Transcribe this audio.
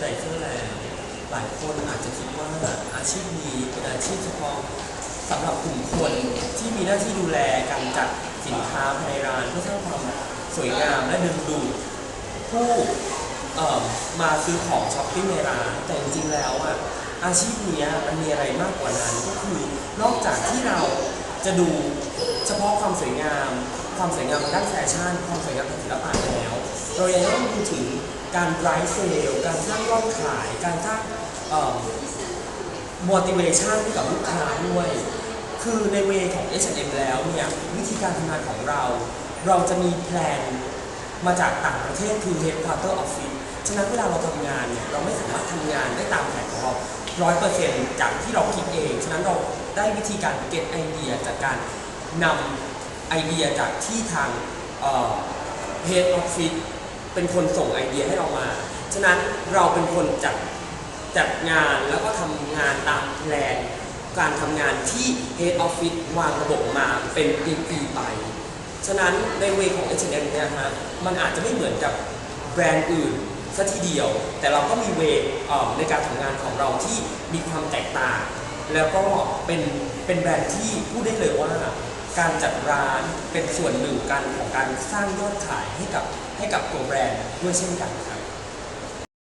ไดเซอร์แล้วหลายคนอาจจะคิดว่าอาชีพนี้เป็นอาชีพเฉพาะสำหรับกลุ่มคนที่มีหน้าที่ดูแลการจัดสินค้าภายในร้านเพื่อสร้างความสวยงามและดึงดูดผู้มาซื้อของช้อปปิ้งในร้าน แต่จริงๆแล้วอะอาชีพนี้มันมีอะไรมากกว่านั้นก็คือนอกจากที่เราจะดูเฉพาะความสวยงาม ความสวยงามทางด้านแฟชั่น ความสวยงามทางศิลปะแล้ว เรายังต้องดูถึงการไ i ฟ์เซลการสร้างยอดขาย การสร้างเอ่อ motivation ให้กับลูกค้าด้วย คือในเวของ H&M แล้วเนี่ย วิธีการทำงานของเรา เราจะมีแพลนมาจากต่างประเทศคือ headquarter office ฉะนั้นเวลาเราทำงานเนี่ย เราไม่สามารถทำงานได้ตามแผนของเราร้อยเปอร์เซ็นต์จากที่เราคิดเอง ฉะนั้นเราได้วิธีการเก็ตไอเดียจากการนำ ไอเดียจากที่ทางเอ่อ head office เป็นคนส่งไอเดียให้เรามา ฉะนั้นเราเป็นคนจัดจัดงานแล้วก็ทำงานตามแผนการทำงานที่ Head Office วางระบบมาเป็นปีๆไป ฉะนั้นในเวของ H&M เนี่ยฮะมันอาจจะไม่เหมือนกับแบรนด์อื่นซะทีเดียว แต่เราก็มีเวในการทำงานของเราที่มีความแตกต่าง แล้วก็เป็นเป็นแบรนด์ที่พูดได้เลย การจัดร้านเป็นส่วนหนึ่งกันของการสร้างยอดขายให้กับให้กับตัวแบรนด์ด้วยเช่นกันครับ